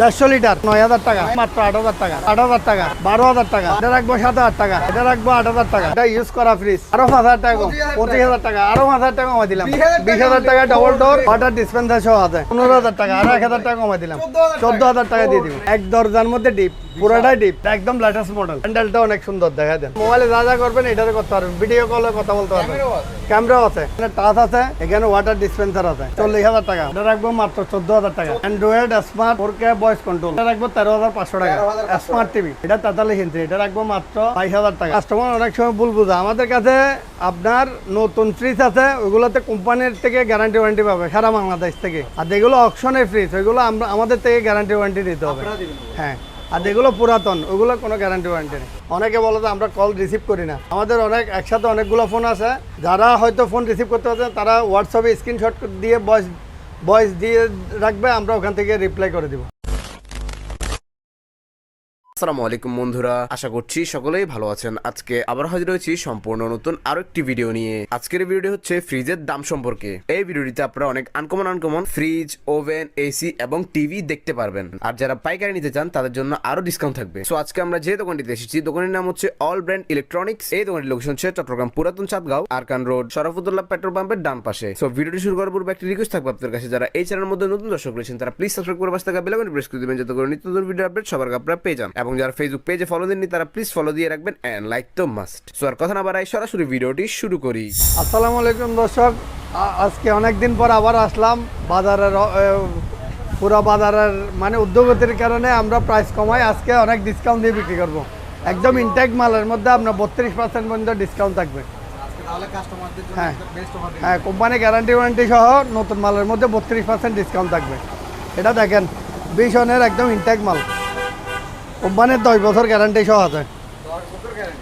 দেড়শো লিটার নয় হাজার টাকা। মাত্র আট হাজার টাকা আট হাজার টাকা বারো হাজার টাকা এটা রাখব সাত হাজার টাকা এটা রাখব আট হাজার টাকা। এটা ইউজ করা ফ্রিজ আরও পাঁচ হাজার টাকা পঁচিশ হাজার টাকা আরও পাঁচ হাজার টাকা কমাই দিলাম। বিশ হাজার টাকা ডবল ডোর ওয়াটার ডিসপেন্সার সহ আছে পনেরো হাজার টাকা আরও এক হাজার টাকা কমাই দিলাম। চোদ্দ হাজার টাকা দিয়ে দিব। এক দরজার মধ্যে ডিপ পুরোটাই ডিপ একদম লেটেস্ট মডেল হ্যান্ডেলটা অনেক সুন্দর দেখা দেন মোবাইলে যা যা করবেন এটাতে করতে পারবেন। ভিডিও কলে কথা বলতে পারবেন। ক্যামেরাও আছে। এখানে টাচ আছে এখানে ওয়াটার ডিসপেন্সার আছে। চল্লিশ হাজার টাকা। এটা রাখব মাত্র চোদ্দ হাজার টাকা। Android smart four K voice control এটা রাখব তেরো হাজার পাঁচশো টাকা। স্মার্ট টিভি এটা তেতাল্লিশ ইঞ্চি এটা রাখব মাত্র বাইশ হাজার টাকা। কাস্টমার অনেক সময় ভুল বুঝা। আমাদের কাছে আপনার নতুন ফ্রিজ আছে ওইগুলোতে কোম্পানির থেকে গ্যারান্টি ওয়ারেন্টি পাবে সারা বাংলাদেশ থেকে। আর যেগুলো অপশনের ফ্রিজ ওইগুলো আমরা আমাদের থেকে গ্যারান্টি ওয়ারেন্টি দিতে হবে। হ্যাঁ। আর যেগুলো পুরাতন ওগুলো কোনো গ্যারান্টি ওয়ারেন্টি নেই। অনেকে বলে যে আমরা কল রিসিভ করি না। আমাদের অনেক একসাথে অনেকগুলো ফোন আছে। যারা হয়তো ফোন রিসিভ করতে পারছে তারা হোয়াটসঅ্যাপে স্ক্রিনশট দিয়ে ভয়েস ভয়েস দিয়ে রাখবে আমরা ওখান থেকে রিপ্লাই করে দিব। আসসালামু আলাইকুম, বন্ধুরা। আশা করছি সকলেই ভালো আছেন। আজকে আবার হাজির হয়েছি সম্পূর্ণ নতুন আরও একটি ভিডিও নিয়ে। আজকের ভিডিও হচ্ছে ফ্রিজের দাম সম্পর্কে। এই ভিডিওটিতে আপনারা অনেক uncommon uncommon fridge oven AC এবং টিভি দেখতে পারবেন। আর যারা পাইকারি নিতে চান, তাদের জন্য আরও ডিসকাউন্ট থাকবে। সো আজকে আমরা যে দোকানটিতে এসেছি দোকানের নাম হচ্ছে অল ব্র্যান্ড ইলেকট্রনিক্স এই দোকানটির লোকেশন হচ্ছে চট্টগ্রাম পুরাতন চাঁদগাঁও, আরকান রোড শরফুদ্দুল্লাহ পেট্রোল পাম্পের ডান পাশে। সো ভিডিওটি শুরু করার পূর্বে একটি রিকোয়েস্ট থাকবে আপনাদের কাছে। যারা এই চ্যানেলের মধ্যে নতুন দর্শক রয়েছেন, তারা প্লিজ সাবস্ক্রাইব করে পাশে থাকা বেল আইকন প্রেস করে দিবেন, যাতে করে নিত্য নতুন ভিডিও আপডেট সবার আপনারা পেয়ে যান। এবং যারা ফেসবুক পেজে ফলো দেননি তারা প্লিজ ফলো দিয়ে রাখবেন এন্ড লাইক তো মাস্ট সো আর কথা না বাড়াই সরাসরি ভিডিওটি শুরু করি। আসসালামু আলাইকুম দর্শক। আজকে অনেক দিন পর আবার আসলাম। বাজারের পুরো বাজারের মানে উদ্যোগতির কারণে আমরা প্রাইস কমাই। আজকে অনেক ডিসকাউন্ট দিয়ে বিক্রি করব। একদম ইনটেক মালের মধ্যে আপনার বত্রিশ পার্সেন্ট পর্যন্ত ডিসকাউন্ট থাকবে। হ্যাঁ। হ্যাঁ কোম্পানি গ্যারান্টি ওয়ারেন্টি সহ নতুন মালের মধ্যে বত্রিশ পার্সেন্ট ডিসকাউন্ট থাকবে। এটা দেখেন বিশনের একদম ইনটেক মাল। কোম্পানির দশ বছর গ্যারান্টি সহ আছে।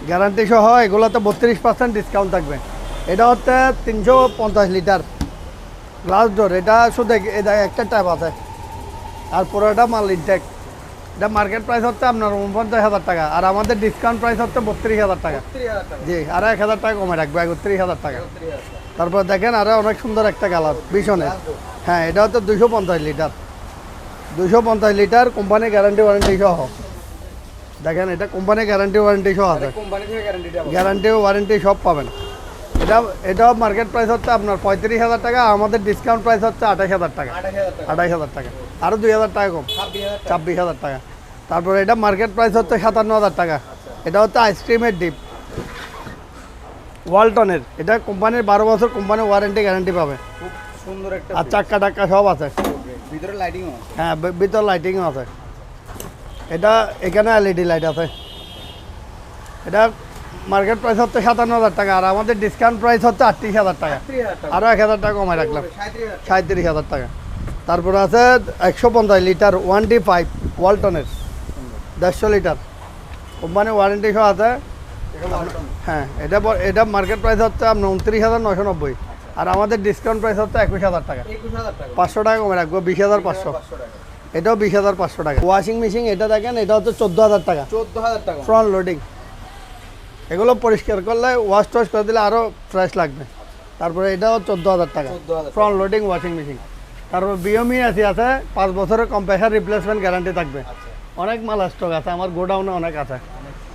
গ্যারান্টি সহ এগুলোতে বত্রিশ পার্সেন্ট ডিসকাউন্ট থাকবে। এটা হচ্ছে তিনশো পঞ্চাশ লিটার গ্লাস ডোর এটা শুধু এটা একটা ট্যাপ আছে। আর পুরোটা মাল ইনটেক এটা মার্কেট প্রাইস হচ্ছে আপনার উনপঞ্চাশ হাজার টাকা। আর আমাদের ডিসকাউন্ট প্রাইস হচ্ছে বত্রিশ হাজার টাকা। জি আর এক হাজার টাকা কমে রাখবে একত্রিশ হাজার টাকা। তারপর দেখেন আরও অনেক সুন্দর একটা কালার ভীষণের। হ্যাঁ এটা হচ্ছে দুশো পঞ্চাশ লিটার দুশো পঞ্চাশ লিটার কোম্পানি গ্যারান্টি ওয়ারেন্টি সহ। দেখেন এটা কোম্পানি গ্যারান্টি ওয়ারেন্টি সহ আছে। গ্যারান্টি ওয়ারেন্টি সব পাবেন। এটা এটাও মার্কেট প্রাইস হচ্ছে আপনার পঁয়ত্রিশ হাজার টাকা আমাদের ডিসকাউন্ট প্রাইস হচ্ছে আঠাশ হাজার টাকা। আঠাশ হাজার টাকা। আরও দুই হাজার টাকা কম। ছাব্বিশ হাজার টাকা। তারপরে এটা মার্কেট প্রাইস হচ্ছে সাতান্ন হাজার টাকা। এটা হচ্ছে আইসক্রিমের ডিপ ওয়ালটনের এটা কোম্পানির বারো বছর কোম্পানির ওয়ারেন্টি গ্যারান্টি পাবে। আর চাক্কা টাক্কা সব আছে। ভিতরে হ্যাঁ ভিতর লাইটিংও আছে। এটা এখানে এলইডি লাইট আছে। এটা মার্কেট প্রাইস হচ্ছে সাতান্ন হাজার টাকা আর আমাদের ডিসকাউন্ট প্রাইস হচ্ছে আটত্রিশ হাজার টাকা। আরও এক হাজার টাকা কমায় রাখলাম। সাঁত্রিশ হাজার। টাকা। তারপরে আছে একশো পঞ্চাশ লিটার ওয়ান ডি ফাইভ ওয়ালটনের দেড়শো লিটার। কোম্পানি ওয়ারেন্টি সহ আছে। হ্যাঁ এটা এটা মার্কেট প্রাইস হচ্ছে আপনার উনত্রিশ হাজার নশো নব্বই। আর আমাদের ডিসকাউন্ট প্রাইস হচ্ছে একুশ হাজার টাকা। পাঁচশো টাকা কমে রাখব বিশ হাজার পাঁচশো। এটাও বিশ হাজার পাঁচশো টাকা। ওয়াশিং মেশিন এটা দেখেন এটা হচ্ছে চোদ্দ হাজার টাকা। চোদ্দ হাজার টাকা। ফ্রন্ট লোডিং এগুলো পরিষ্কার করলে ওয়াশ টশ করে দিলে আরও ফ্রেশ লাগবে। তারপরে এটাও চোদ্দ হাজার টাকা। ফ্রন্ট লোডিং ওয়াশিং মেশিন তারপর বিএমই আছে আছে পাঁচ বছরের কম্প্রেসার রিপ্লেসমেন্ট গ্যারান্টি থাকবে। অনেক মাল স্টক আছে আমার গোডাউনে অনেক আছে।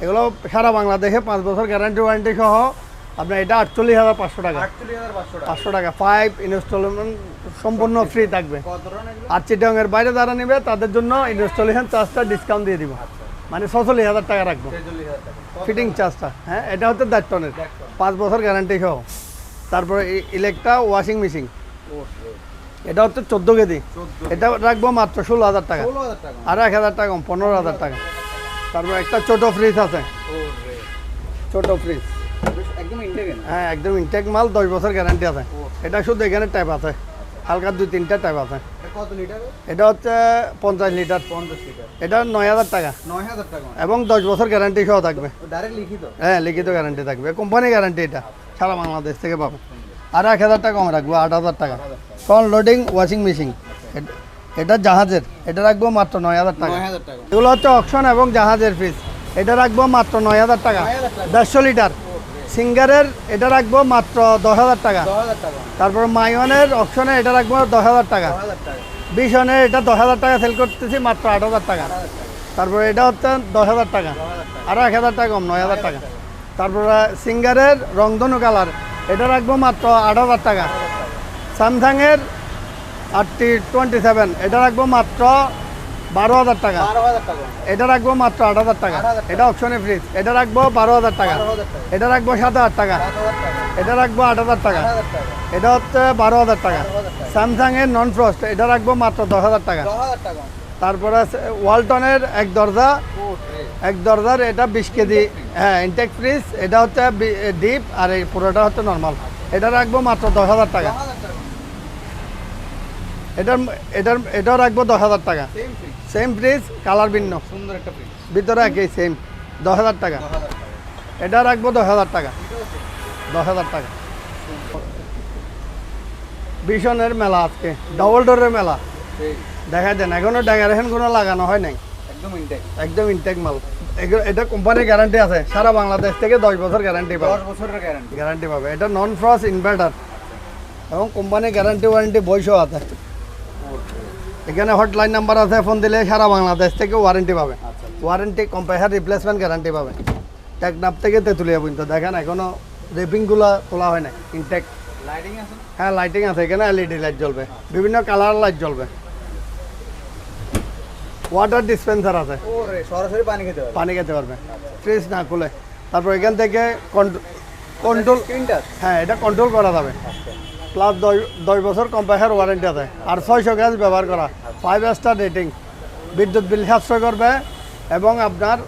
এগুলো সারা বাংলাদেশে পাঁচ বছর গ্যারান্টি ওয়ারেন্টি সহ আপনার এটা আটচল্লিশ হাজার পাঁচশো টাকা। পাঁচশো টাকা। ফাইভ ইনস্টলমেন্ট সম্পূর্ণ ফ্রি থাকবে? আর চিটংয়ের বাইরে যারা নেবে তাদের জন্য ইনস্টলেশন চার্জটা ডিসকাউন্ট দিয়ে দিব। মানে ছচল্লিশ হাজার টাকা রাখব? ফিটিং চার্জটা হ্যাঁ? এটা হচ্ছে দেড় টনের। পাঁচ বছর গ্যারান্টি সহ তারপরে ইলেকট্রা ওয়াশিং মেশিন এটা হচ্ছে চোদ্দ কেজি। এটা রাখব মাত্র ষোলো হাজার টাকা। আর এক হাজার টাকা কম পনেরো হাজার টাকা। তারপর একটা ছোট ফ্রিজ আছে। ছোট ফ্রিজ হ্যাঁ একদম ইনটেক মাল দশ বছর গ্যারান্টি আছে। এটা শুধু এখানে টাইপ আছে। হালকা দুই তিনটা টাইপ আছে। কত লিটার এটা হচ্ছে পঞ্চাশ লিটার পঞ্চাশ লিটার এটা নয় হাজার টাকা। নয় হাজার টাকা। এবং দশ বছর গ্যারান্টি সহ থাকবে। ডাইরেক্ট লিখিত? হ্যাঁ লিখিত গ্যারান্টি থাকবে। কোম্পানি গ্যারান্টি এটা। সারা বাংলাদেশ থেকে পাবে। আর এক হাজার টাকা কম রাখব আট হাজার টাকা। ফ্রন্ট লোডিং ওয়াশিং মেশিন এটা জাহাজের। এটা রাখব মাত্র নয় হাজার টাকা। এগুলো হচ্ছে অকশন এবং জাহাজের ফিস এটা রাখব মাত্র নয় হাজার টাকা। নয় হাজার টাকা। দেড়শো লিটার সিঙ্গারের এটা রাখব মাত্র দশ হাজার টাকা তারপর মাইওয়ানের অপশনে এটা রাখব দশ হাজার টাকা দশ হাজার টাকা বিশনের এটা দশ হাজার টাকা সেল করতেছি মাত্র আট হাজার টাকা তারপরে এটা হচ্ছে দশ হাজার টাকা আরও এক হাজার টাকা কম নয় হাজার টাকা তারপরে সিঙ্গারের রংধনু কালার এটা রাখব মাত্র আট হাজার টাকা স্যামসাংয়ের আটটি টোয়েন্টি সেভেন এটা রাখব মাত্র বারো হাজার টাকা এটা রাখব মাত্র আট হাজার টাকা এটা অপশনে ফ্রিজ এটা রাখব বারো হাজার টাকা এটা রাখব সাত হাজার টাকা এটা রাখব আট হাজার টাকা এটা হচ্ছে বারো হাজার টাকা স্যামসাং এর নন ফ্রস্ট এটা রাখব মাত্র দশ হাজার টাকা তারপরে আছে ওয়ালটনের এক দরজা এক দরজার এটা বিশ কেজি হ্যাঁ ইনটেক ফ্রিজ এটা হচ্ছে ডিপ আর এই পুরোটা হচ্ছে নর্মাল এটা রাখব মাত্র দশ হাজার টাকা এটার এটার এটাও রাখব দশ হাজার টাকা। সেম ফ্রিজ কালার ভিন্ন। সুন্দর একটা ফ্রিজ ভিতরে একই সেম দশ হাজার টাকা। এটা রাখব দশ হাজার টাকা। দশ হাজার টাকা। ভীষণের মেলা আজকে। ডবল ডোরের মেলা। দেখা দেন এখনও ডেকারেশন কোনো লাগানো হয় নাই। একদম ইনটেক একদম ইনটেক মাল। এটা কোম্পানির গ্যারান্টি আছে। সারা বাংলাদেশ থেকে দশ বছর গ্যারান্টি পাবে। দশ বছরের গ্যারান্টি গ্যারান্টি পাবে। এটা নন ফ্রস ইনভার্টার এবং কোম্পানির গ্যারান্টি ওয়ারেন্টি বইসও আছে। এখানে হটলাইন নাম্বার আছে ফোন দিলে সারা বাংলাদেশ থেকে ওয়ারেন্টি পাবে। আচ্ছা ওয়ারেন্টি কম্পেয়ার রিপ্লেসমেন্ট গ্যারান্টি পাবে। টেকনাপ থেকে তেঁতুলিয়া পর্যন্ত। দেখেন এখনও রেপিংগুলো তোলা হয় না ইনটেক লাইটিং আছে? হ্যাঁ লাইটিং আছে। এখানে এলইডি লাইট জ্বলবে। বিভিন্ন কালার লাইট জ্বলবে। ওয়াটার ডিসপেন্সার আছে। সরাসরি পানি খেতে পারবে। পানি খেতে পারবে। ফ্রিজ না খুলে। তারপর এখান থেকে কন্ট্রোল স্ক্রিনটা হ্যাঁ এটা কন্ট্রোল করা যাবে। প্লাস দশ বছর কম্প্রেসার ওয়ারেন্টি আছে। আর ছয়শো গ্যাস ব্যবহার করা। ফাইভ স্টার রেটিং বিদ্যুৎ বিল সাশ্রয় করবে এবং আপনার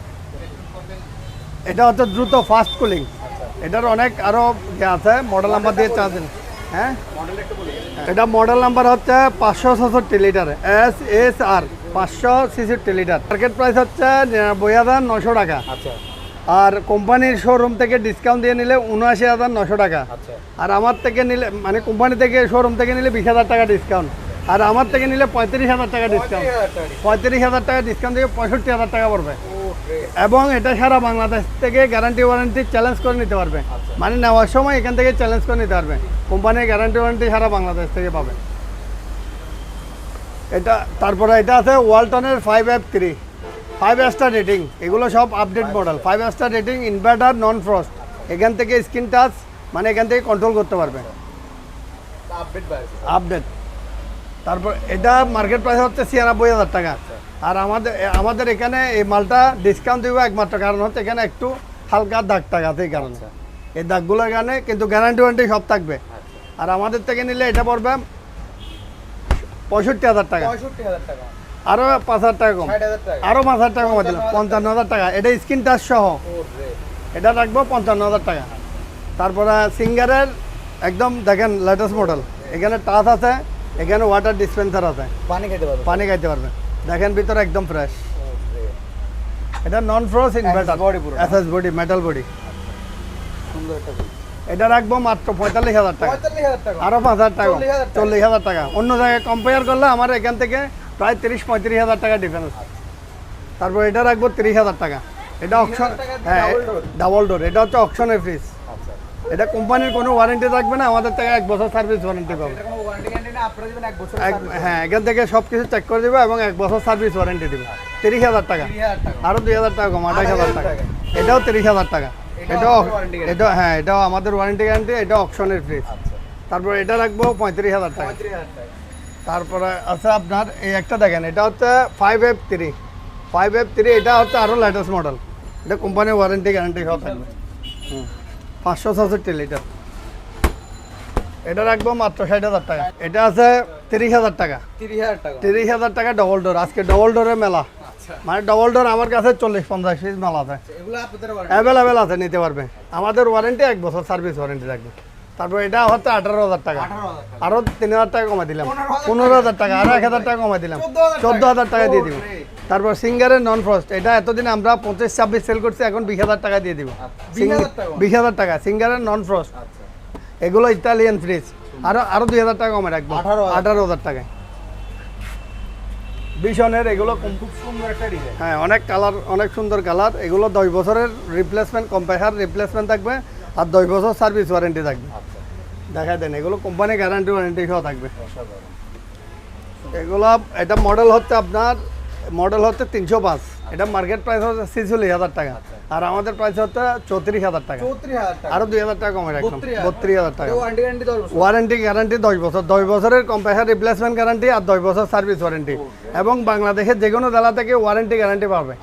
এটা হচ্ছে দ্রুত ফাস্ট কুলিং এটার অনেক আরও ইয়ে আছে মডেল নাম্বার দিয়ে হ্যাঁ মডেল একটু বলি এটা মডেল নাম্বার হচ্ছে পাঁচশো ছষট্টি লিটার এস এস আর পাঁচশো ছেষট্টি লিটার মার্কেট প্রাইস হচ্ছে নিরানব্বই হাজার নশো টাকা। আচ্ছা। আর কোম্পানির শোরুম থেকে ডিসকাউন্ট দিয়ে নিলে উনআশি হাজার নশো টাকা। আচ্ছা। আর আমার থেকে নিলে মানে কোম্পানি থেকে শোরুম থেকে নিলে বিশ হাজার টাকা ডিসকাউন্ট আর আমার থেকে নিলে পঁয়ত্রিশ হাজার টাকা ডিসকাউন্ট পঁয়ত্রিশ হাজার টাকা ডিসকাউন্ট থেকে পঁয়ষট্টি হাজার টাকা পড়বে। এবং এটা সারা বাংলাদেশ থেকে গ্যারান্টি ওয়ারেন্টি চ্যালেঞ্জ করে নিতে পারবে। মানে নেওয়ার সময় এখান থেকে চ্যালেঞ্জ করে নিতে পারবে। কোম্পানির গ্যারান্টি ওয়ারেন্টি সারা বাংলাদেশ থেকে পাবে। এটা তারপরে এটা আছে ওয়ালটনের five F three five star rating এগুলো সব update model five star rating inverter non frost এখান থেকে স্ক্রিন টাচ মানে এখান থেকে কন্ট্রোল করতে পারবে। আপডেট তারপর এটা মার্কেট প্রাইস হচ্ছে ছিয়ানব্বই হাজার টাকা। আর আমাদের আমাদের এখানে এই মালটা ডিসকাউন্ট দিব একমাত্র কারণ হচ্ছে এখানে একটু হালকা দাগ টাকা আছে এই কারণে। এই দাগগুলোর কারণে কিন্তু গ্যারান্টি ওয়ারেন্টি সব থাকবে। আর আমাদের থেকে নিলে এটা পড়বে পঁয়ষট্টি হাজার টাকা। পঁয়ষট্টি হাজার টাকা। আরও পাঁচ হাজার টাকা কম। আরও পাঁচ হাজার টাকা কমে দিলাম পঞ্চান্ন হাজার টাকা। এটা স্ক্রিন টাচ সহ। এটা রাখব পঞ্চান্ন হাজার টাকা। তারপরে সিঙ্গারের একদম দেখেন লেটেস্ট মডেল এখানে টাচ আছে এখানে ওয়াটার ডিসপেন্সার আছে। পানি খেতে পারবে। পানি খাইতে পারবে। দেখেন ভিতরে একদম ফ্রেশ এটা নন ফ্রোজ ইনভার্টার body পুরো। এসএস বডি মেটাল বডি সুন্দর একটা এটা রাখব মাত্র পঁয়তাল্লিশ হাজার টাকা। আরও পাঁচ হাজার টাকা। 40,000 টাকা। চল্লিশ হাজার টাকা। অন্য জায়গায় কম্পেয়ার করলে আমার এখান থেকে প্রায় তিরিশ পঁয়ত্রিশ হাজার টাকা ডিফারেন্স তারপর এটা রাখব তিরিশ হাজার টাকা। এটা অপশন 30,000 টাকা দিয়ে হ্যাঁ ডাবল ডোর এটা হচ্ছে অপশনের ফ্রিজ আচ্ছা। এটা কোম্পানির কোনো ওয়ারেন্টি থাকবে না আমাদের থেকে এক বছর সার্ভিস ওয়ারেন্টি পাবে। হ্যাঁ এখান থেকে সব কিছু চেক করে দেবে এবং এক বছর সার্ভিস ওয়ারেন্টি দেবে। তিরিশ হাজার টাকা। আরও দুই হাজার টাকা কম আঠাশ হাজার টাকা। এটাও তিরিশ হাজার টাকা। এটাও। এটা হ্যাঁ এটাও আমাদের ওয়ারেন্টি গ্যারান্টি এটা অপশনের ফ্রিজ তারপর এটা রাখব পঁয়ত্রিশ হাজার টাকা। তারপরে আছে আপনার এই একটা দেখেন এটা হচ্ছে five F three five F three এটা হচ্ছে আরও লেটেস্ট মডেল এটা কোম্পানির ওয়ারেন্টি গ্যারান্টি সহ থাকবে। পাঁচশো ছষট্টি লিটার এটা রাখব মাত্র ষাট হাজার টাকা। এটা আছে তিরিশ হাজার টাকা। তিরিশ হাজার টাকা। ডবল ডোর আজকে ডবল ডোরের মেলা। আচ্ছা। মানে ডবল ডোর আমার কাছে চল্লিশ পঞ্চাশ পিস মাল আছে। অ্যাভেলেবেল আছে নিতে পারবে। আমাদের ওয়ারেন্টি এক বছর সার্ভিস ওয়ারেন্টি থাকবে তারপর এটা হচ্ছে আঠারো হাজার টাকা। আরও তিন হাজার টাকা কমে দিলাম। পনেরো হাজার টাকা। আরও এক হাজার টাকা কমে দিলাম। চোদ্দ হাজার টাকা দিয়ে দিব। তারপর সিঙ্গারের নন ফ্রস্ট এটা এতদিন আমরা পঁচিশ ছাব্বিশ সেল করছি এখন বিশ হাজার টাকা দিয়ে দিব। আচ্ছা, 20,000 টাকা? বিশ হাজার টাকা সিঙ্গারের নন ফ্রস্ট আচ্ছা। এগুলো ইতালিয়ান ফ্রিজ আরও আরও দুই হাজার টাকা কমে রাখব। আঠারো হাজার। টাকায়। বিশনের এগুলো খুব সুন্দর একটা হ্যাঁ অনেক কালার অনেক সুন্দর কালার এগুলো দশ বছরের রিপ্লেসমেন্ট কম্প্রেসার রিপ্লেসমেন্ট থাকবে। আর দশ বছর সার্ভিস ওয়ারেন্টি থাকবে। আচ্ছা। দেখা দেন এগুলো কোম্পানি গ্যারান্টি ওয়ারেন্টি সহ থাকবে। এগুলো এটা মডেল হচ্ছে আপনার মডেল হচ্ছে তিনশো পাঁচ। এটা মার্কেট প্রাইস হচ্ছে ছিচল্লিশ হাজার টাকা। আর আমাদের প্রাইস হচ্ছে চৌত্রিশ হাজার টাকা। আরও দুই হাজার টাকা কমে রাখলাম। বত্রিশ হাজার। টাকা। ওয়ারেন্টি গ্যারান্টি দশ বছর? দশ বছরের কম্প্রেসার রিপ্লেসমেন্ট গ্যারান্টি আর দশ বছর সার্ভিস ওয়ারেন্টি এবং বাংলাদেশের যে কোনো জেলা থেকে ওয়ারেন্টি গ্যারান্টি পাবে।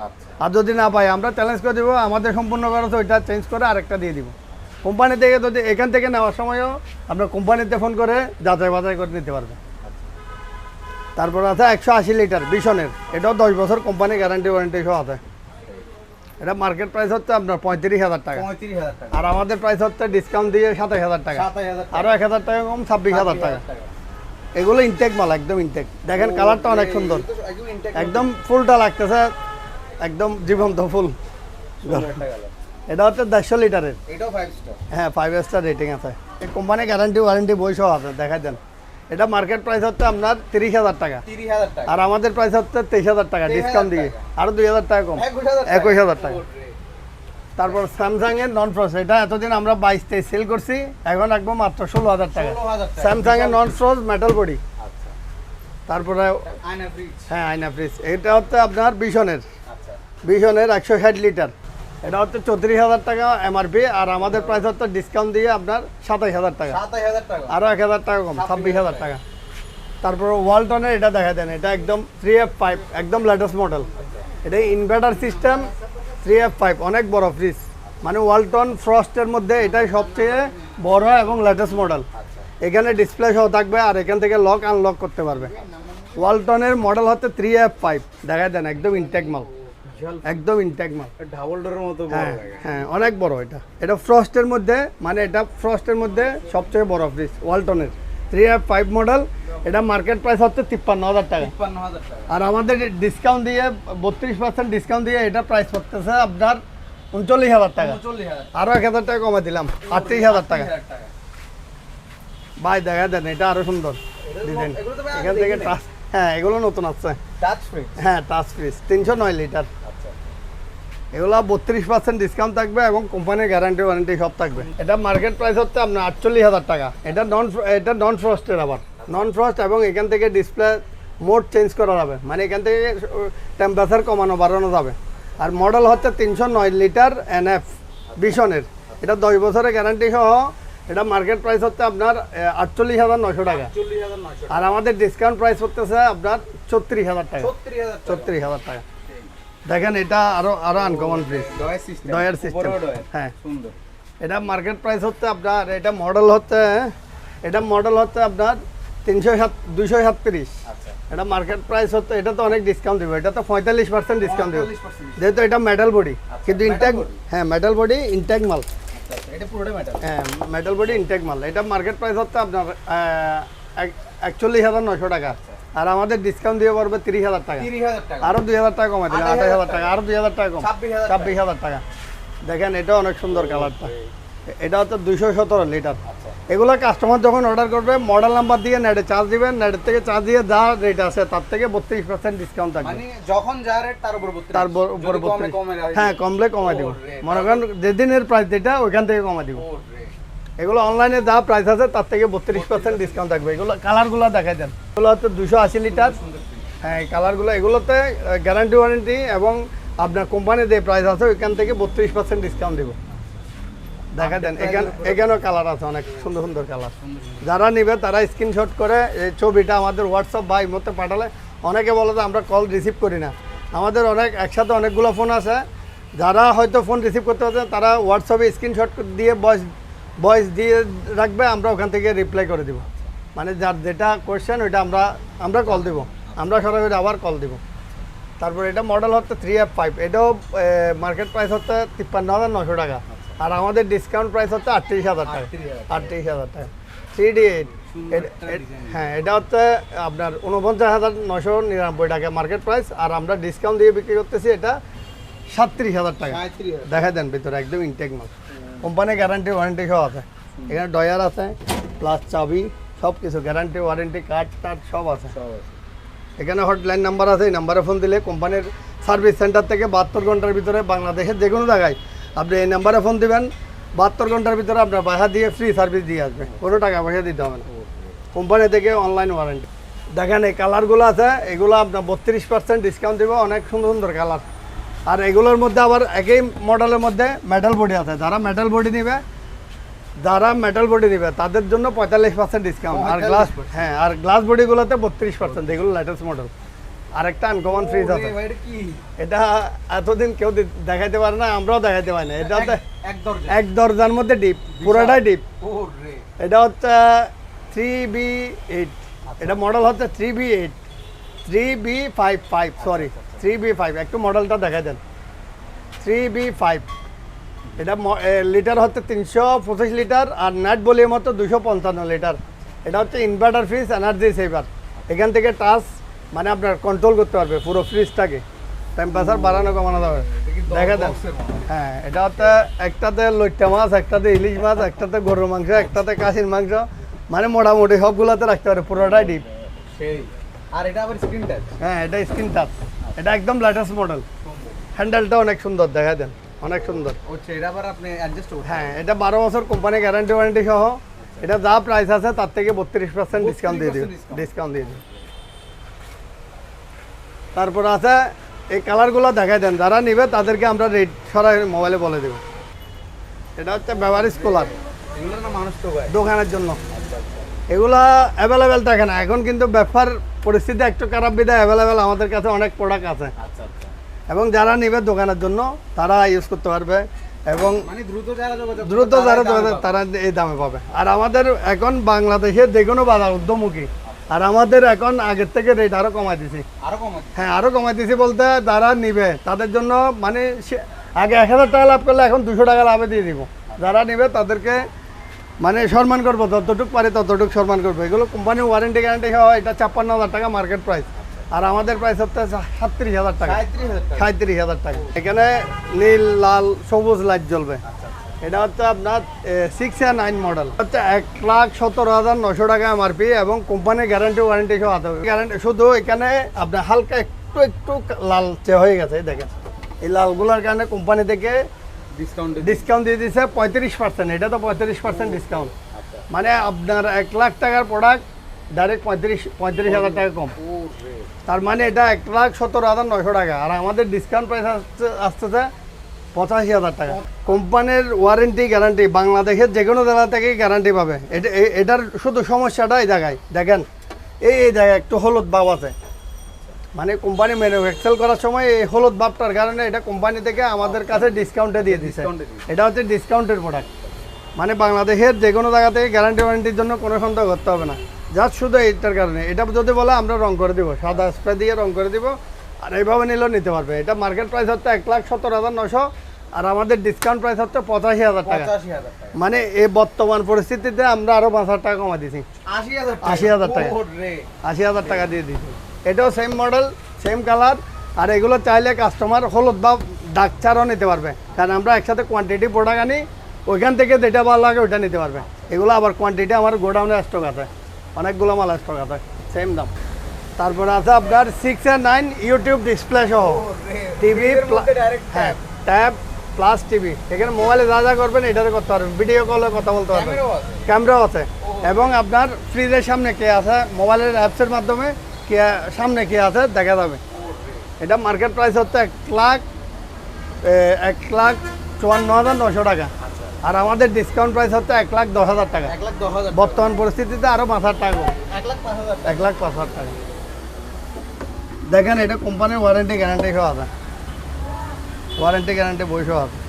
আর যদি না পাই আমরা চ্যালেঞ্জ করে দেবো আমাদের সম্পূর্ণ খরচ ওইটা চেঞ্জ করে আরেকটা দিয়ে দিব। কোম্পানি থেকে যদি এখান থেকে নেওয়ার সময়ও আপনার কোম্পানিতে ফোন করে যাচাই বাছাই করে নিতে পারবে তারপর আছে একশো আশি লিটার বিশনের এটাও দশ বছর কোম্পানি গ্যারান্টি ওয়ারেন্টি সহ আছে। এটা মার্কেট প্রাইস হচ্ছে আপনার পঁয়ত্রিশ হাজার টাকা। আর আমাদের প্রাইস হচ্ছে ডিসকাউন্ট দিয়ে সাতাশ হাজার টাকা। সাতাশ হাজার টাকা। আরও এক হাজার টাকা কম ছাব্বিশ হাজার টাকা। এগুলো ইনটেক মাল একদম ইনটেক দেখেন কালারটা অনেক সুন্দর। একদম একদম ফুলটা লাগতেছে একদম জীবন্ত ফুল। এটা হচ্ছে দেড়শো লিটারের। হ্যাঁ ফাইভ স্টার রেটিং আছে। এই কোম্পানি গ্যারান্টি ওয়ারেন্টি বই সহ আছে দেখাই দেন। এটা মার্কেট প্রাইস হচ্ছে আপনার তিরিশ হাজার টাকা। আর আমাদের প্রাইস হচ্ছে তেইশ হাজার টাকা ডিসকাউন্ট দিয়ে। টাকা। আরও দুই হাজার টাকা কম। একুশ হাজার টাকা। তারপর স্যামসাং এর নন ফ্রস্ট এটা এতদিন আমরা বাইশ তেইশ সেল করছি এখন রাখব মাত্র ষোলো হাজার টাকা। স্যামসাং এর নন ফ্রস্ট মেটাল বডি আচ্ছা। তারপরে হ্যাঁ আয়না ফ্রিজ এটা হচ্ছে আপনার বিশনের আচ্ছা। বিশনের একশো ষাট লিটার এটা হচ্ছে চৌত্রিশ হাজার টাকা এমআরপি আর আমাদের প্রাইস হচ্ছে ডিসকাউন্ট দিয়ে আপনার সাতাশ হাজার টাকা। আরও এক হাজার টাকা কম ছাব্বিশ হাজার টাকা। তারপর ওয়ালটনের এটা দেখা দেন এটা একদম থ্রি এফ ফাইভ একদম লেটেস্ট মডেল এটা inverter system three F five অনেক বড় ফ্রিজ মানে ওয়ালটন ফ্রস্টের মধ্যে এটাই সবচেয়ে বড় এবং লেটেস্ট মডেল এখানে ডিসপ্লে সহ থাকবে আর এখান থেকে লক আনলক করতে পারবে। ওয়ালটনের মডেল হচ্ছে থ্রি এফ ফাইভ দেখা দেন একদম ইনটেক মাল। একদম ইনটেক মাল। ডাবল ডোরের মতো হ্যাঁ হ্যাঁ অনেক বড় এটা। এটা ফ্রস্টের মধ্যে মানে এটা ফ্রস্টের মধ্যে সবচেয়ে বড় ফ্রিজ ওয়ালটনের থ্রি এফ ফাইভ মডেল এটা মার্কেট প্রাইস হচ্ছে তিপ্পান্ন হাজার টাকা। আর আমাদের ডিসকাউন্ট দিয়ে বত্রিশ পার্সেন্ট ডিসকাউন্ট দিয়ে এটা প্রাইস পড়তেছে আপনার উনচল্লিশ হাজার টাকা। আরও এক হাজার টাকা কমে দিলাম আটত্রিশ হাজার টাকা। ভাই দেখা দেন এটা আরও সুন্দর ডিজাইন এখান থেকে হ্যাঁ এগুলো নতুন ফ্রিজ হ্যাঁ টাচ ফ্রিজ তিনশো নয় লিটার এগুলো বত্রিশ পার্সেন্ট ডিসকাউন্ট থাকবে এবং কোম্পানির গ্যারান্টি ওয়ারেন্টি সব থাকবে। এটা মার্কেট প্রাইস হচ্ছে আপনার আটচল্লিশ হাজার টাকা। এটা নন এটা নন ফ্রস্টের আবার। নন ফ্রস্ট এবং এখান থেকে ডিসপ্লে মোড চেঞ্জ করা যাবে মানে এখান থেকে টেম্পারেচার কমানো বাড়ানো যাবে। আর মডেল হচ্ছে তিনশো নয় লিটার এনএফ বিশনের এটা দশ বছরের গ্যারান্টি সহ এটা মার্কেট প্রাইস হচ্ছে আপনার আটচল্লিশ হাজার নশো টাকা। নয়শো আর আমাদের ডিসকাউন্ট প্রাইস হচ্ছে আপনার ছত্রিশ হাজার টাকা। ছত্রিশ হাজার টাকা। দেখেন এটা আরও আরও আনকমন ফ্রিজ ডয়ের সিস্টেম হ্যাঁ। সুন্দর। এটা মার্কেট প্রাইস হচ্ছে আপনার এটা মডেল হচ্ছে এটা মডেল হচ্ছে আপনার তিনশো সাত দুইশো সাতত্রিশ। আচ্ছা। এটা মার্কেট প্রাইস হচ্ছে এটা তো অনেক ডিসকাউন্ট দেবে এটা তো পঁয়তাল্লিশ পার্সেন্ট ডিসকাউন্ট দেবে। যেহেতু এটা মেটাল বডি কিন্তু ইনটেক হ্যাঁ মেটাল বডি ইনটেক মাল। আচ্ছা আচ্ছা, হ্যাঁ মেটাল বডি ইনটেক মাল। এটা মার্কেট প্রাইস হচ্ছে আপনার একচল্লিশ হাজার নশো টাকা। আর আমাদের ডিসকাউন্ট দিয়ে পড়বে তিরিশ হাজার টাকা। আরও দুই হাজার টাকা কমে দিলে আঠাশ হাজার টাকা। আরও দুই হাজার টাকা কম। ছাব্বিশ হাজার টাকা। দেখেন এটা অনেক সুন্দর কালারটা। এটা হচ্ছে দুইশো সতেরো লিটার। আচ্ছা। এগুলো কাস্টমার যখন অর্ডার করবে মডেল নাম্বার দিয়ে নেটে চার্জ দিবেন নেটের থেকে চার্জ দিয়ে যা রেট আছে তার থেকে বত্রিশ পার্সেন্ট ডিসকাউন্ট থাকবে। মানে যখন যা রেট তার উপর তার উপরে। হ্যাঁ কমলে কমাই দিব। মনে করেন যেদিনের প্রাইস যেটা ওইখান থেকে কমাই দিব। এগুলো অনলাইনে যা প্রাইস আছে তার থেকে বত্রিশ পার্সেন্ট ডিসকাউন্ট থাকবে। এগুলো কালারগুলো দেখাই দেন। এগুলো হচ্ছে দুশো আশি লিটার হ্যাঁ কালারগুলো এগুলোতে গ্যারান্টি ওয়ারেন্টি এবং আপনার কোম্পানির যে প্রাইস আছে ওইখান থেকে বত্রিশ পার্সেন্ট ডিসকাউন্ট দেবো। দেখা দেন এখানে এখানেও কালার আছে অনেক সুন্দর সুন্দর কালার যারা নিবে তারা স্ক্রিনশট করে এই ছবিটা আমাদের হোয়াটসঅ্যাপ বা মধ্যে পাঠালে। অনেকে বলে যে আমরা কল রিসিভ করি না। আমাদের অনেক একসাথে অনেকগুলো ফোন আছে। যারা হয়তো ফোন রিসিভ করতে পারছে তারা হোয়াটসঅ্যাপে স্ক্রিনশট দিয়ে ভয়েস ভয়েস দিয়ে রাখবে আমরা ওখান থেকে রিপ্লাই করে দিব। মানে যার যেটা কোয়েশ্চেন ওইটা আমরা আমরা কল দিব। আমরা সরাসরি আবার কল দিব। তারপর এটা মডেল হচ্ছে থ্রি এফ ফাইভ এটাও মার্কেট প্রাইস হচ্ছে তিপ্পান্ন হাজার নশো টাকা। আর আমাদের ডিসকাউন্ট প্রাইস হচ্ছে আটত্রিশ হাজার টাকা। আটত্রিশ হাজার টাকা। থ্রি ডি এইট হ্যাঁ এটা হচ্ছে আপনার উনপঞ্চাশ হাজার নশো নিরানব্বই টাকা মার্কেট প্রাইস আর আমরা ডিসকাউন্ট দিয়ে বিক্রি করতেছি এটা সাতত্রিশ হাজার টাকা। দেখা দেন ভিতরে একদম ইনটেক মাল। কোম্পানি গ্যারান্টি ওয়ারেন্টি সব আছে। এখানে ডয়ার আছে প্লাস চাবি সব কিছু গ্যারান্টি ওয়ারেন্টি কার্ড টার্ড সব আছে। সব আছে। এখানে হটলাইন নাম্বার আছে এই নাম্বারে ফোন দিলে কোম্পানির সার্ভিস সেন্টার থেকে বাহাত্তর ঘণ্টার ভিতরে বাংলাদেশের যে কোনো জায়গায় আপনি এই নাম্বারে ফোন দিবেন বাহাত্তর ঘণ্টার ভিতরে আপনার বাসা দিয়ে ফ্রি সার্ভিস দিয়ে আসবে। কোনো টাকা পয়সা দিতে হবে না। কোম্পানি থেকে অনলাইন ওয়ারেন্টি দেখেন এই কালারগুলো আছে এগুলো আপনার বত্রিশ পার্সেন্ট ডিসকাউন্ট দেবে অনেক সুন্দর সুন্দর কালার আর এগুলোর মধ্যে আবার একই মডেলের মধ্যে মেটাল বডি আছে। যারা মেটাল বডি নিবে যারা মেটাল বডি নিবে তাদের জন্য পঁয়তাল্লিশ পার্সেন্ট ডিসকাউন্ট আর গ্লাস হ্যাঁ আর গ্লাস বডিগুলোতে বত্রিশ পার্সেন্ট এগুলো লেটেস্ট মডেল আরেকটা আনকমন ফ্রিজ আছে। এটা এতদিন কেউ দেখাইতে পারে না আমরাও দেখাইতে পারি না। এটা হচ্ছে এক- এক দরজা। এক দরজার মধ্যে ডিপ পুরোটাই ডিপ এটা হচ্ছে থ্রি বি এইট এটা মডেল হচ্ছে three B eight three B five five sorry three B five একটু মডেলটা দেখা দেন। থ্রি বি ফাইভ এটা লিটার হচ্ছে তিনশো পঁচিশ লিটার আর নেট ভলিউম হচ্ছে দুশো পঞ্চান্ন লিটার। এটা হচ্ছে ইনভার্টার ফ্রিজ এনার্জি সেভার এখান থেকে টাচ মানে আপনার কন্ট্রোল করতে পারবে পুরো ফ্রিজটাকে টেম্পারেচার বাড়ানো কমানো যাবে। দেখা দেন। হ্যাঁ এটা হচ্ছে একটাতে লইট্টা মাছ একটাতে ইলিশ মাছ একটাতে গরুর মাংস একটাতে কাশির মাংস। মানে মোটামুটি সবগুলোতে রাখতে পারে পুরোটাই ডিপ সেই। আর এটা আবার স্ক্রিন টাচ হ্যাঁ এটা স্ক্রিন টাচ এটা একদম লেটেস্ট মডেল হ্যান্ডেলটা অনেক সুন্দর দেখা দেন। অনেক সুন্দর। হচ্ছে এটা আবার আপনি অ্যাডজাস্ট হ্যাঁ এটা বারো বছর কোম্পানি গ্যারান্টি ওয়ারেন্টি সহ। এটা যা প্রাইস আছে তার থেকে বত্রিশ পার্সেন্ট ডিসকাউন্ট দিয়ে দিবে 32% discount। ডিসকাউন্ট দিয়ে দিবে তারপর আছে এই কালারগুলো দেখাই দেন। যারা নিবে তাদেরকে আমরা রেট সরাই মোবাইলে বলে দেবো। এটা হচ্ছে ব্যবহারিক কুলার এগুলো না মানুষ তো ভাই। দোকানের জন্য। এগুলা অ্যাভেলেবেল থাকে না। এখন কিন্তু ব্যবসার পরিস্থিতি একটু খারাপ বিধায় অ্যাভেলেবেল আমাদের কাছে অনেক প্রোডাক্ট আছে। আচ্ছা আচ্ছা। এবং যারা নেবে দোকানের জন্য তারা ইউজ করতে পারবে। এবং মানে দ্রুত যারা। তারা এই দামে পাবে। আর আমাদের এখন বাংলাদেশের যে কোনো বাজার উদ্যমুখী আর আমাদের এখন আগের থেকে রেট আরও কমাই দিছি। হ্যাঁ আরও কমাই দিছি বলতে যারা নিবে তাদের জন্য মানে সে- আগে এক হাজার টাকা লাভ করলে এখন দুশো টাকা লাভে দিয়ে দিব। যারা নিবে তাদেরকে মানে সম্মান করব যতটুকু পারে ততটুকু সম্মান করব। এগুলো কোম্পানির ওয়ারেন্টি গ্যারান্টি হয় এটা ছাপ্পান্ন হাজার টাকা মার্কেট প্রাইস আর আমাদের প্রাইস হচ্ছে সাতত্রিশ হাজার টাকা। সাঁত্রিশ হাজার টাকা। এখানে নীল লাল সবুজ লাইট জ্বলবে। এটা হচ্ছে আপনার সিক্স এ নাইন মডেল হচ্ছে এক লাখ সতেরো হাজার নশো টাকা এমআরপি এবং কোম্পানির গ্যারান্টি ওয়ারেন্টি সহ আছে গ্যারান্টি শুধু এখানে আপনার হালকা একটু একটু লালচে হয়ে গেছে দেখেন। এই লালগুলোর কারণে কোম্পানি থেকে ডিসকাউন্ট ডিসকাউন্ট দিয়ে দিচ্ছে পঁয়ত্রিশ পার্সেন্ট এটা তো পঁয়ত্রিশ পার্সেন্ট ডিসকাউন্ট মানে আপনার এক লাখ টাকার প্রোডাক্ট ডাইরেক্ট পঁয়ত্রিশ পঁয়ত্রিশ হাজার টাকা কম। তার মানে এটা এক লাখ সত্তর হাজার নয়শো টাকা। আর আমাদের ডিসকাউন্ট প্রাইস আসছে আসতেছে পঁচাশি হাজার টাকা। কোম্পানির ওয়ারেন্টি গ্যারান্টি বাংলাদেশের যে কোনো জেলা থেকেই গ্যারান্টি পাবে। এটা এটার শুধু সমস্যাটা এই জায়গায়। দেখেন এই এই জায়গায় একটু হলুদ ভাব আছে। মানে কোম্পানি ম্যানুফ্যাকচার করার সময় এই হলুদ ভাবটার কারণে এটা কোম্পানি থেকে আমাদের কাছে ডিসকাউন্টে দিয়ে দিছে। এটা হচ্ছে ডিসকাউন্টের প্রোডাক্ট মানে বাংলাদেশের যে কোনো জায়গা থেকে গ্যারান্টি ওয়ারেন্টির জন্য কোনো সন্দেহ করতে হবে না। জাস্ট শুধু এইটার কারণে। এটা যদি বলে আমরা রং করে দিব। সাদা স্প্রে দিয়ে রং করে দিব। আর এইভাবে নিলেও নিতে পারবে। এটা মার্কেট প্রাইস হচ্ছে এক লাখ সত্তর হাজার নশো আর আমাদের ডিসকাউন্ট প্রাইস হচ্ছে পঁচাশি হাজার টাকা। মানে এই বর্তমান পরিস্থিতিতে আমরা আরও পাঁচ হাজার টাকা কমা দিছি। আশি হাজার টাকা। আশি হাজার টাকা। দিয়ে দিয়েছি এটাও সেম মডেল সেম কালার আর এগুলো চাইলে কাস্টমার হলুদ বা ডাক চারও নিতে পারবে। কারণ আমরা একসাথে কোয়ান্টিটি প্রোডাক্ট আনি ওইখান থেকে যেটা ভালো লাগে ওইটা নিতে পারবে। এগুলো আবার কোয়ান্টিটি আমার গোডাউনে স্টক আছে অনেকগুলো মাল স্টক আছে সেম দাম। তারপরে আছে আপনার six A nine YouTube display সহ। টিভি হ্যাঁ ট্যাব প্লাস টিভি এখানে মোবাইলে যা যা করবেন এটাতে করতে পারবেন। ভিডিও কলে কথা বলতে পারবেন। ক্যামেরাও আছে। এবং আপনার ফ্রিজের সামনে কে আছে মোবাইলের অ্যাপসের মাধ্যমে কে সামনে কে আছে দেখা যাবে। এটা মার্কেট প্রাইস হচ্ছে এক লাখ এক লাখ চুয়ান্ন হাজার নশো টাকা। আর আমাদের ডিসকাউন্ট প্রাইস হচ্ছে এক লাখ দশ হাজার টাকা। বর্তমান পরিস্থিতিতে আরও পাঁচ হাজার টাকা। এক লাখ পাঁচ হাজার এক লাখ পাঁচ হাজার টাকা। দেখেন এটা কোম্পানির ওয়ারেন্টি গ্যারান্টি সহ আছে। ওয়ারেন্টি গ্যারান্টি বই সহ আছে।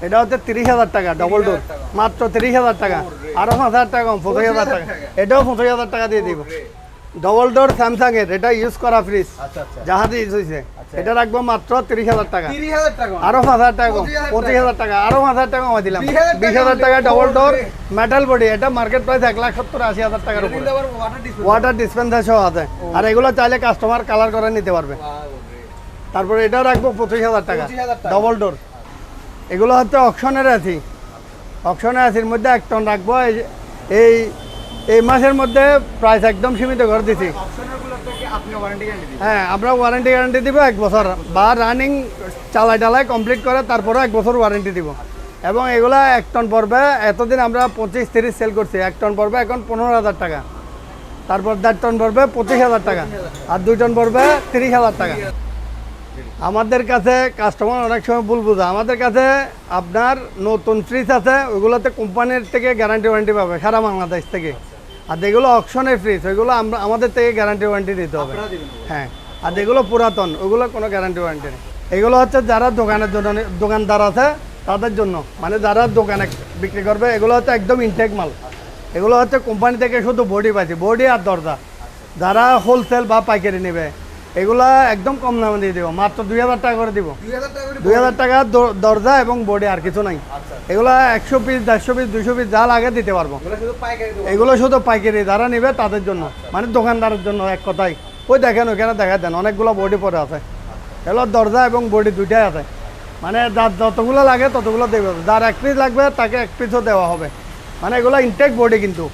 এটা হচ্ছে তিরিশ হাজার টাকা ডবল ডোর মাত্র তিরিশ হাজার টাকা আরও পাঁচ হাজার টাকা কম পঁচিশ হাজার টাকা এটাও পঁচিশ হাজার টাকা দিয়ে দিব ডবল ডোর স্যামসাং এর এটা ইউজ করা ফ্রিজ আচ্ছা আচ্ছা জাহাজে ইউজ হয়েছে এটা রাখব মাত্র তিরিশ হাজার টাকা আরও পাঁচ হাজার টাকা কম পঁচিশ হাজার টাকা আরও পাঁচ হাজার টাকা কমাই দিলাম বিশ হাজার টাকা ডবল ডোর মেটাল বডি এটা মার্কেট প্রাইস এক লাখ সত্তর আশি হাজার টাকার উপরে ওয়াটার ডিসপেন্সার সহ আছে আর এগুলো চাইলে কাস্টমার কালার করে নিতে পারবে তারপরে এটাও রাখব পঁচিশ হাজার টাকা। ডবল ডোর এগুলো হচ্ছে অকশনের আছি অকশনের আছির মধ্যে এক টন রাখব এই- এই এই মাসের মধ্যে প্রাইস একদম সীমিত করে দিছি। দিবেন? হ্যাঁ আমরা ওয়ারেন্টি গ্যারান্টি দিব এক বছর বা রানিং চালাই টালাই কমপ্লিট করে তারপরে এক বছর ওয়ারেন্টি দিব। এবং এগুলা এক টন পড়বে এতদিন আমরা পঁচিশ তিরিশ সেল করছি এক টন পড়বে এখন পনেরো হাজার টাকা। তারপর দেড় টন পড়বে পঁচিশ হাজার টাকা আর দুই টন পড়বে তিরিশ হাজার টাকা। আমাদের কাছে কাস্টমার অনেক সময় ভুল বুঝা। আমাদের কাছে আপনার নতুন ফ্রিজ আছে ওইগুলোতে কোম্পানির থেকে গ্যারান্টি ওয়ারেন্টি পাবে সারা বাংলাদেশ থেকে। আর যেগুলো অকশনের ফ্রিজ ওইগুলো আমরা আমাদের থেকে গ্যারান্টি ওয়ারেন্টি দিতে হবে। হ্যাঁ আর যেগুলো পুরাতন ওগুলো কোনো গ্যারান্টি ওয়ারেন্টি নেই। এগুলো হচ্ছে যারা দোকানের জন্য দোকানদার আছে তাদের জন্য। মানে যারা দোকানে বিক্রি করবে এগুলো হচ্ছে একদম ইনটেক মাল। এগুলো হচ্ছে কোম্পানি থেকে শুধু বডি পাইছে বডি আর দরজা। যারা হোলসেল বা পাইকারি নেবে এগুলা একদম কম দামে দিয়ে দিব। মাত্র দুই হাজার টাকা করে দিব। দুই হাজার টাকা দরজা এবং বডি আর কিছু নাই। এগুলা একশো পিস দেড়শো পিস দুশো পিস যা লাগে দিতে পারব। এগুলো শুধু পাইকারি দেবো এগুলো শুধু পাইকারি যারা নেবে তাদের জন্য। মানে দোকানদারের জন্য এক কথাই ওই দেখেন ওইখানে দেখা দেন অনেকগুলো বডি পরে আছে। এগুলো দরজা এবং বডি দুইটাই আছে। মানে যার যতগুলো লাগে ততগুলো দেবে। যার এক পিস লাগবে তাকে এক পিসও দেওয়া হবে। মানে এগুলো ইনটেক বডি কিন্তু।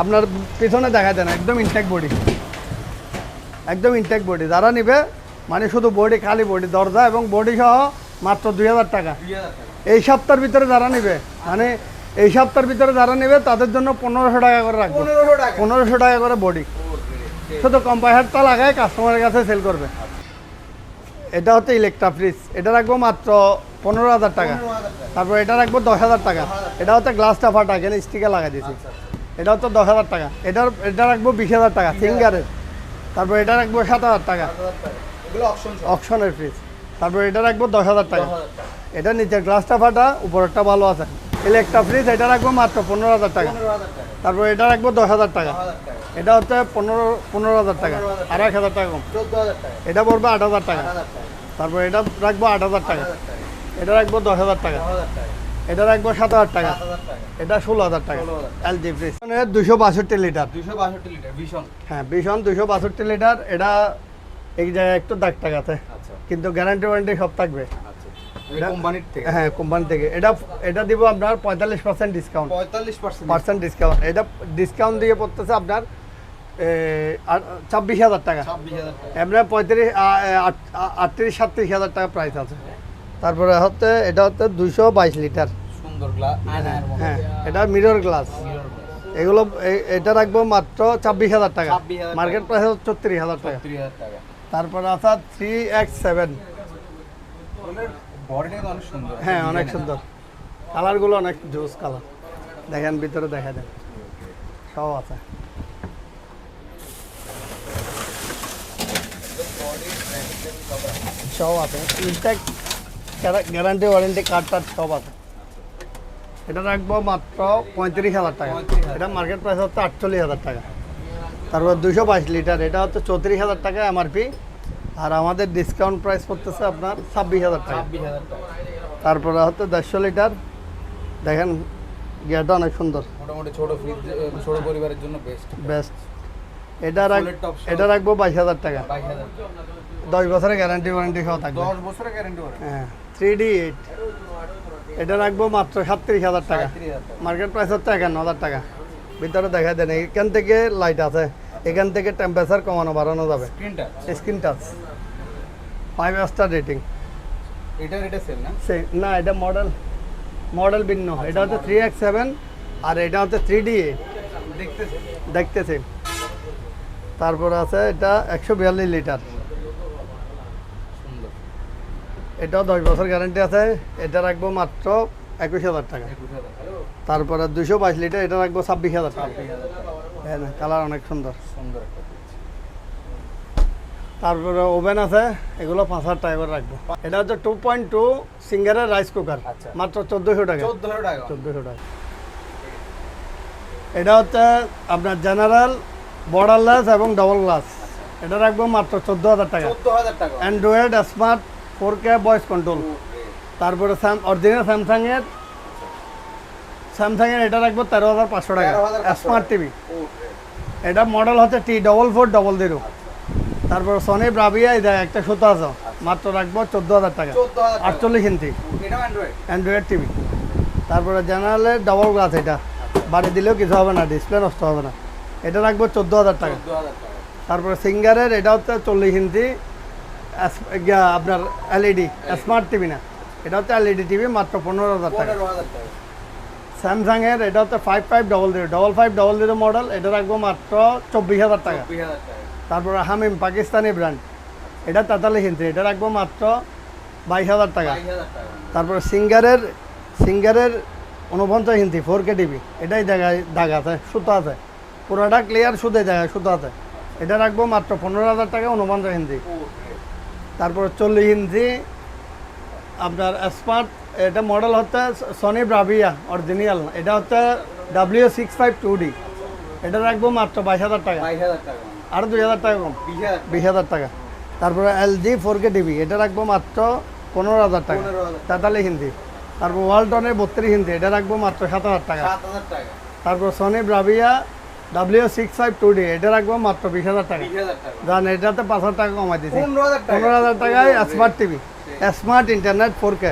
আপনার পিছনে দেখা দেন একদম ইনটেক বডি। একদম ইনটেক বডি যারা নিবে মানে শুধু বডি খালি বডি দরজা এবং বডি সহ মাত্র দুই হাজার টাকা। এই সপ্তাহের ভিতরে যারা নিবে মানে এই সপ্তাহের ভিতরে যারা নেবে তাদের জন্য পনেরোশো টাকা করে রাখব। পনেরোশো টাকা। করে বডি শুধু কম্পাইহারটা লাগায় কাস্টমারের কাছে সেল করবে। এটা হচ্ছে ইলেকট্রা ফ্রিজ এটা রাখব মাত্র পনেরো হাজার টাকা। পনেরো হাজার টাকা। তারপর এটা রাখব দশ হাজার টাকা। এটা হচ্ছে গ্লাসটা ফাটা এখানে স্টিকার লাগাই দিয়েছি। এটা হচ্ছে দশ হাজার টাকা। এটার এটা রাখব বিশ হাজার টাকা সিঙ্গারের তারপর এটা রাখব সাত হাজার টাকা অপশনের ফ্রিজ তারপর এটা রাখব দশ হাজার টাকা এটা নিচের গ্লাসটা ফাটা উপরেরটা ভালো আছে ইলেকট্রা ফ্রিজ এটা রাখব মাত্র পনেরো হাজার টাকা তারপর এটা রাখব দশ হাজার টাকা এটা হচ্ছে পনেরো পনেরো হাজার টাকা আর এক হাজার টাকা কম এটা পড়বে আট হাজার টাকা তারপর এটা রাখব আট হাজার টাকা এটা রাখব দশ হাজার টাকা এটা রাখব সাত হাজার টাকা। এটা ষোলো হাজার টাকা। LG fridge. মানে দুশো বাষট্টি লিটার। দুশো বাষট্টি লিটার ভীষণ। হ্যাঁ ভীষণ দুশো বাষট্টি লিটার। এটা এই জায়গায় একটু দাগ টাক আছে আচ্ছা। কিন্তু গ্যারান্টি ওয়ারেন্টি সব থাকবে। আচ্ছা। কোম্পানির থেকে? হ্যাঁ কোম্পানি থেকে। এটা এটা দিব আপনার পঁয়তাল্লিশ পার্সেন্ট ডিসকাউন্ট পঁয়তাল্লিশ পার্সেন্ট ডিসকাউন্ট এটা ডিসকাউন্ট দিয়ে পড়তেছে আপনার ছাব্বিশ হাজার টাকা। ছাব্বিশ হাজার টাকা। এমনি পঁয়ত্রিশ আটত্রিশ সাতত্রিশ হাজার টাকা প্রাইস আছে। তারপরে হচ্ছে এটা হচ্ছে দুশো বাইশ লিটার। মতো। হ্যাঁ এটা মিরর গ্লাস এগুলো এটা রাখব মাত্র ছাব্বিশ হাজার টাকা। মার্কেট প্রাইস হচ্ছে ছত্রিশ হাজার টাকা। তারপরে আছে থ্রি এক্স সেভেন বডিটা অনেক সুন্দর। হ্যাঁ অনেক সুন্দর। কালারগুলো অনেক জোস কালার দেখেন ভিতরে দেখা দেন সব আছে। সব আছে। ইনট্যাক্ট গ্যারান্টি ওয়ারেন্টি কার্ড টার্ড সব আছে। এটা রাখব মাত্র পঁয়ত্রিশ হাজার টাকা। এটা মার্কেট প্রাইস হচ্ছে আটচল্লিশ হাজার টাকা। তারপর দুশো বাইশ লিটার এটা হচ্ছে চৌত্রিশ হাজার টাকা এমআরপি আর আমাদের ডিসকাউন্ট প্রাইস পড়তেছে আপনার ছাব্বিশ হাজার টাকা। তারপরে হচ্ছে দেড়শো লিটার দেখেন গিয়ারটা অনেক সুন্দর। মোটামুটি ছোট ফ্রিজ ছোট পরিবারের জন্য বেস্ট বেস্ট এটা রাখ। এটা রাখব বাইশ হাজার টাকা। দশ বছরের গ্যারান্টি ওয়ারেন্টি সহ থাকবে। দশ বছরের গ্যারেন্টি হ্যাঁ। থ্রি ডি এইট এটা রাখব মাত্র সাতত্রিশ হাজার টাকা। মার্কেট প্রাইস হচ্ছে একান্ন হাজার টাকা। ভিতরে দেখা দেন এখান থেকে লাইট আছে। এখান থেকে টেম্পারেচার কমানো বাড়ানো যাবে। Screen touch five star rating এটা সেল না? না এটা মডেল মডেল ভিন্ন। এটা হচ্ছে থ্রি এক্স সেভেন আর এটা হচ্ছে থ্রি ডি দেখতেছে। দেখতেছি। তারপর আছে এটা একশো বিয়াল্লিশ লিটার সুন্দর এটাও দশ বছর গ্যারান্টি আছে এটা রাখব মাত্র একুশ হাজার টাকা। তারপরে দুশো বাইশ লিটার এটা রাখব ছাব্বিশ হাজার টাকা। টাকা হ্যাঁ কালার অনেক সুন্দর। সুন্দর তারপরে ওভেন আছে এগুলো পাঁচ হাজার টাকা করে রাখব। এটা হচ্ছে টু পয়েন্ট টু সিঙ্গারের রাইস কুকার আচ্ছা। মাত্র চোদ্দোশো টাকা। চোদ্দশো টাকা। এটা হচ্ছে আপনার জেনারেল বর্ডারলেস এবং ডবল গ্লাস এটা রাখব মাত্র চোদ্দ হাজার টাকা। চোদ্দ হাজার টাকা। Android smart four K voice control. তারপরে অরিজিনাল স্যামসাংয়ের স্যামসাংয়ের এটা রাখব তেরো হাজার পাঁচশো টাকা স্মার্ট টিভি. এটা মডেল হচ্ছে T double four double zero তারপর সনি ব্রাভিয়া দেখ একটা সুতো আছে মাত্র রাখব চোদ্দ হাজার টাকা। আটচল্লিশ ইঞ্চি। অ্যান্ড্রয়েড টিভি তারপরে জেনারেলের ডবল গ্লাস এটা। বাড়ি দিলেও কিছু হবে না ডিসপ্লে নষ্ট হবে না। এটা রাখব চোদ্দ হাজার টাকা। তারপরে সিঙ্গারের এটা হচ্ছে চল্লিশ ইঞ্চি। আপনার এলইডি স্মার্ট টিভি না। এটা হচ্ছে এলইডি টিভি মাত্র পনেরো হাজার টাকা। পনেরো হাজার টাকা। স্যামসাং এর এটা হচ্ছে five five double zero double five double zero model এটা রাখব মাত্র চব্বিশ হাজার টাকা। তারপরে হামিম পাকিস্তানি ব্র্যান্ড এটা তেতাল্লিশ ইঞ্চি এটা রাখব মাত্র বাইশ হাজার টাকা। তারপরে সিঙ্গারের সিঙ্গারের উনপঞ্চাশ ইঞ্চি ফোর কে টিভি এটাই জায়গায় দাগ আছে সুতো আছে। পুরোটা ক্লিয়ার সুদে জায়গায় সুতো আছে। এটা রাখব মাত্র পনেরো হাজার টাকা উনপঞ্চাশ ইঞ্চি তারপরে চল্লিশ ইঞ্চি আপনার স্মার্ট এটা মডেল হচ্ছে সনি ব্রাভিয়া অরিজিনাল এটা হচ্ছে W six five two D এটা রাখব মাত্র বাইশ হাজার টাকা। আরও দুই হাজার টাকা কম। বিশ হাজার টাকা। তারপরে এলজি ফোর কে টিভি এটা রাখব মাত্র পনেরো হাজার টাকা। তেতাল্লিশ হিন্দি তারপর ওয়ালটনের বত্রিশ হিন্দি এটা রাখব মাত্র সাত হাজার টাকা। সাত হাজার টাকা। তারপর Sony Bravia W six five two D এটা রাখব মাত্র বিশ হাজার টাকা। জান এটাতে পাঁচ হাজার টাকা কমাই দিচ্ছি পনেরো হাজার টাকায় smart TV smart internet four K